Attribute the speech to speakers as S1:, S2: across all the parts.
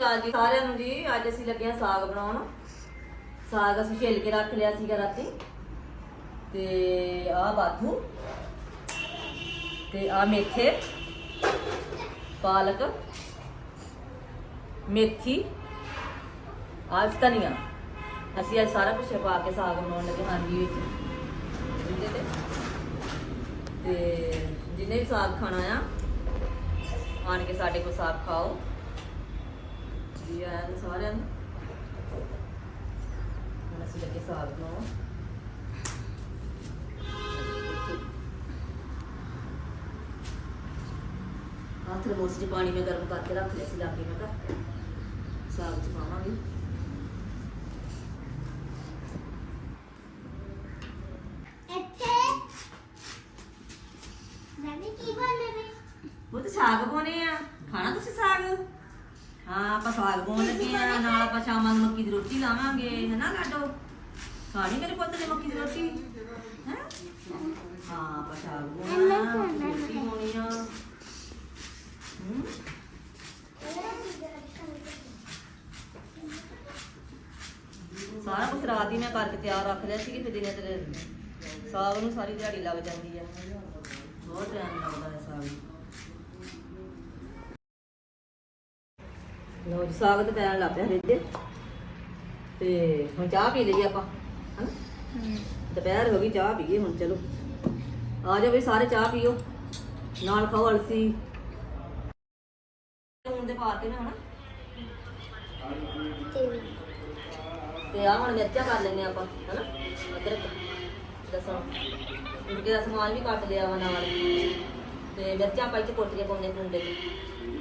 S1: ਚਾਲ ਜੀ ਸਾਰਿਆਂ ਨੂੰ ਜੀ, ਅੱਜ ਅਸੀਂ ਲੱਗੇ ਹਾਂ ਸਾਗ ਬਣਾਉਣ। ਸਾਗ ਅਸੀਂ ਛਿੱਲ ਕੇ ਰੱਖ ਲਿਆ ਸੀਗਾ ਰਾਤੀ। ਤੇ ਆਹ ਬਾਥੂ ਤੇ ਆ ਮੇਥੇ। ਪਾਲਕ। ਮੇਥੀ। ਆਹ ਧਨੀਆ। ਅਸੀਂ ਅੱਜ ਸਾਰਾ ਕੁਝ ਪਾ ਕੇ ਸਾਗ ਬਣਾਉਣ ਲੱਗੇ ਹਾਂ ਜੀ ਵਿੱਚ। ਤੇ ਤੇ ਜਿਹਨੇ ਵੀ ਸਾਗ ਖਾਣਾ ਆ, ਆਣ ਕੇ ਸਾਡੇ ਕੋਲ ਸਾਗ ਖਾਓ। ਜੀ ਆਇਆਂ ਨੂੰ ਸਾਰਿਆਂ ਨੂੰ। ਹੁਣ ਅਸੀਂ ਲੱਗੇ ਸਾਗ ਬਣਾਉਣ। ਆਹ ਥਰਮੋਸ 'ਚ ਪਾਣੀ ਮੈਂ ਗਰਮ ਕਰਕੇ ਰੱਖ ਲਿਆ ਸੀ ਲਾਗੇ ਮੈਂ ਤਾਂ ਸਾਗ 'ਚ ਪਾਵਾਂਗੇ। ਉਹ ਤੇ ਸਾਗ ਪਾਉਣੇ ਆ। ਖਾਣਾ ਤੁਸੀਂ ਹਾਂ ਆਪਾਂ ਸਾਗ ਪਾਉਣ ਲੱਗੇ ਆ ਨਾਲ ਆਪਾਂ ਸ਼ਾਮਾਂ ਨੂੰ ਮੱਕੀ ਦੀ ਰੋਟੀ ਲਾਵਾਂਗੇ ਹੈਨਾ ਲਾਡੋ? ਖਾਣੀ ਮੇਰੇ ਪੁੱਤ ਨੇ ਮੱਕੀ ਦੀ ਰੋਟੀ? ਹੈ? ਹਾਂ ਆਪਾਂ ਸਾਗ ਪਾਉਣਾ ਰੋਟੀ ਪਾਉਣੀ ਆ। ਹੂੰ? ਸਾਰਾ ਕੁਝ ਰਾਤ ਹੀ ਮੈਂ ਕਰਕੇ ਤਿਆਰ ਰੱਖ ਲਿਆ ਸੀ ਕਿ ਫਿਰ ਦਿਨੇ ਤੇਰੇ ਸਾਗ ਨੂੰ ਸਾਰੀ ਦਿਹਾੜੀ ਲੱਗ ਜਾਂਦੀ ਆ। ਬਹੁਤ ਟਾਈਮ ਲੱਗਦਾ ਹੈ ਸਾਗ ਨੂੰ। ਲੋ ਜੀ ਸਾਗ ਤੇ ਪੈਣ ਲੱਗ ਪਿਆ ਰਿੱਝੇ ਤੇ ਹੁਣ ਚਾਹ ਪੀ ਲਈਏ ਆਪਾਂ ਹਨਾ? ਦੁਪਹਿਰ ਹੋ ਗਈ ਚਾਹ ਪੀਏ ਹੁਣ ਚਲੋ। ਆ ਜਾਓ ਵੀ ਸਾਰੇ ਚਾਹ ਪੀਓ ਨਾਲ ਖਾਓ ਅਲਸੀ। ਹੁਣ ਦੇ ਪਾਤੇ ਨਾ ਹਨਾ? ਤੇ ਆ ਹੁਣ ਮਿਰਚਾਂ ਕਰ ਲੈਨੇ ਆਪਾਂ ਹਨਾ? ਅਦਰਕ ਲਸਣ। ਇਨਕੇ ਦਾ ਸਮਾਨ ਵੀ ਕੱਟ ਲਿਆ ਵਾ ਨਾਲ। ਤੇ ਮਿਰਚਾਂ ਪਾਈ ਚ ਕੁੱਟ ਕੇ ਪਾਉਣੇ ਕੁੰਡੇ ਚ।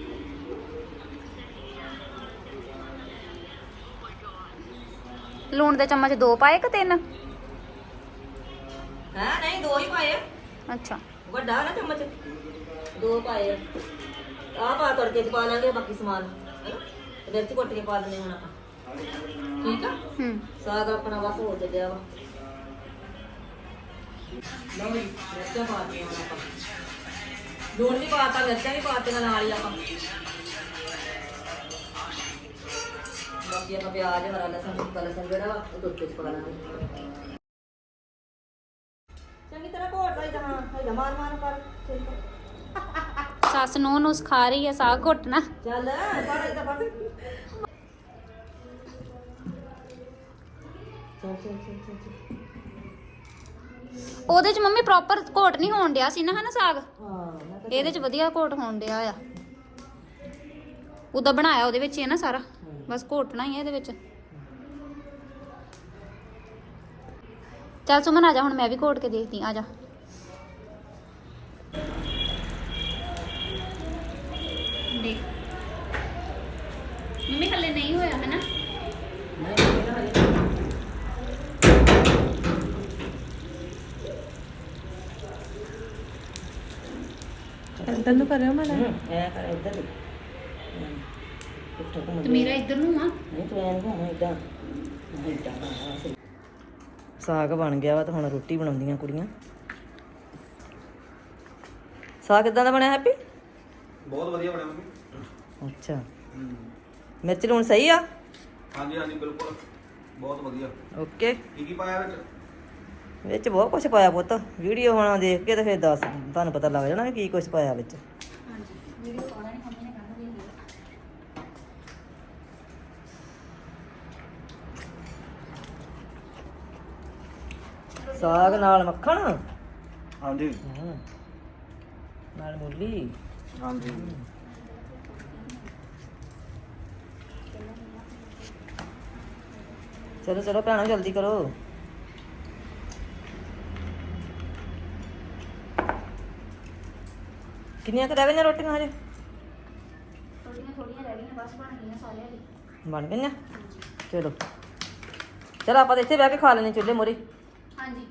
S2: ਲੂਣ ਦੇ ਚਮਚ ਦੋ ਪਾਏ ਕਿ ਤਿੰਨ?
S1: ਹੈ ਨਹੀਂ ਦੋ ਹੀ ਪਾਏ ਆ।
S2: ਅੱਛਾ।
S1: ਵੱਡਾ ਨਾ ਚਮਚ? ਦੋ ਪਾਏ ਆ। ਆਹ ਪਾ ਤੜਕੇ ਚ ਪਾ ਲਾਂਗੇ ਬਾਕੀ ਸਮਾਨ ਹਨਾ ਤੇ ਮਿਰਚ ਕੁੱਟ ਕੇ ਪਾ ਲੈਣੇ ਹੁਣ ਆਪਾਂ। ਠੀਕ ਆ?
S2: ਹੂੰ।
S1: ਸਾਗ ਆਪਣਾ ਬਸ ਹੋ ਚੱਲਿਆ ਵਾ। ਲਓ ਜੀ ਮਿਰਚਾਂ ਪਾ ਦਿੱਤੀਆਂ ਹੁਣ ਆਪਾਂ। ਲੂਣ ਵੀ ਪਾਤਾ ਮਿਰਚਾਂ ਵੀ ਪਾਤੀਆਂ ਨਾਲ ਹੀ ਆਪਾਂ। ਬਾਕੀ ਆਪਾਂ ਪਿਆਜ਼ ਹਰਾ ਲਸਣ ਸੁੱਕਾ ਲਸਣ ਜਿਹੜਾ ਵਾ ਉਹ ਤੁਰਕੇ ਚ ਪਾ ਲਾਂਗੇ। ਚੰਗੀ ਤਰ੍ਹਾਂ ਘੋਟ ਲਈ ਤਾਂ ਹਾਂ ਹਲਾ ਮਾਰ ਮਾਰ ਕਰ ਠੀਕ ਆ।
S2: ਸੱਸ ਨੂੰ ਨੂੰ ਸਿਖਾ ਰਹੀ ਹੈ ਸਾਗ ਘੁੱਟਣਾ।
S1: ਚੱਲ।
S2: ਉਹਦੇ ਚ ਮੰਮੀ ਪ੍ਰੋਪਰ ਘੋਟ ਨਹੀਂ ਹੋਣ ਡਿਆ ਸੀ ਨਾ ਹਨਾ ਸਾਗ?
S1: ਹਾਂ
S2: ਇਹਦੇ ਚ ਵਧੀਆ ਘੋਟ ਹੋਣ ਡਿਆ ਆ। ਉਹਦਾ ਬਣਾਇਆ ਉਹਦੇ ਵਿੱਚ ਹੀ ਹੈ ਨਾ ਸਾਰਾ। ਬਸ ਘੋਟਣਾ ਹੀ ਹੈ ਇਹਦੇ ਵਿੱਚ। ਚੱਲ ਸੁਮਨ ਆ ਜਾ ਹੁਣ ਮੈਂ ਵੀ ਘੋਟ ਕੇ ਦੇਖਦੀ ਆ ਜਾ। ਦੇਖ। ਮੰਮੀ ਹੱਲੇ ਨਹੀਂ ਹੋਇਆ ਹੈ ਨਾ
S3: ਇੱਧਰ ਨੂੰ ਕਰਿਓ ਮੈਂ
S1: ਹੂੰ ਐ ਕਰ ਇੱਧਰ ਦੇਖ। ਹੂੰ। ਪੁੱਠਾ ਘੁੰਮ
S2: ਤੇ ਮੇਰਾ ਇੱਧਰ ਨੂੰ ਆ।
S1: ਨਹੀਂ ਤੂੰ ਐਂ ਘੁੰਮ ਇਦਾਂ। ਇਦਾਂ ਸਾਗ ਬਣ ਗਿਆ ਵਾ ਤਾਂ ਹੁਣ ਰੋਟੀ ਬਣਾਉਂਦੀਆਂ ਕੁੜੀਆਂ। ਸਾਗ ਕਿਦਾਂ ਦਾ ਬਣਿਆ ਹੈਪੀ?
S4: ਬਹੁਤ ਵਧੀਆ ਬਣਿਆ ਮੰਮੀ।
S1: ਅੱਛਾ। ਮਿਰਚ ਲੂਣ ਸਹੀ ਆ?
S4: ਹਾਂਜੀ ਹਾਂਜੀ ਬਿਲਕੁਲ। ਬਹੁਤ ਵਧੀਆ।
S1: ਓਕੇ।
S4: ਕੀ ਕੀ ਪਾਇਆ ਵਿੱਚ?
S1: ਵਿੱਚ ਬਹੁਤ ਕੁਝ ਪਾਇਆ ਪੁੱਤ। ਵੀਡੀਓ ਹੁਣ ਦੇਖ ਕੇ ਤੇ ਫਿਰ ਦੱਸ ਤੁਹਾਨੂੰ ਪਤਾ ਲੱਗ ਜਾਣਾ ਵੀ ਕੀ ਕੁਝ ਪਾਇਆ ਵਿੱਚ।
S2: ਵੀਡੀਓ ਪਾਉਣਾ ਨਹੀਂ ਮੰਮੀ ਨੇ ਕਹਿੰਦਾ ਵੀ
S1: ਸਾਗ ਨਾਲ ਮੱਖਣ?
S4: ਹਾਂਜੀ।
S1: ਨਾਲ ਮੂਲੀ?
S4: ਹਾਂਜੀ।
S1: ਚਲੋ ਚਲੋ ਭੈਣੋ ਜਲਦੀ ਕਰੋ। ਕਿੰਨੀਆਂ ਕੁ ਰਹਿ ਗਈਆਂ ਰੋਟੀਆਂ ਹਜੇ?
S2: ਥੋੜੀਆਂ ਥੋੜੀਆਂ ਰਹਿ ਗਈਆਂ ਬਸ ਬਣ ਗਈਆਂ ਸਾਰਿਆਂ ਦੀ।
S1: ਬਣ ਗਈਆਂ? ਚਲੋ। ਚਲ ਆਪਾਂ ਤਾਂ ਇੱਥੇ ਬਹਿ ਕੇ ਖਾ ਲੈਣੇ ਚੁੱਲ੍ਹੇ ਮੋਰੇ
S2: ਹਾਂਜੀ।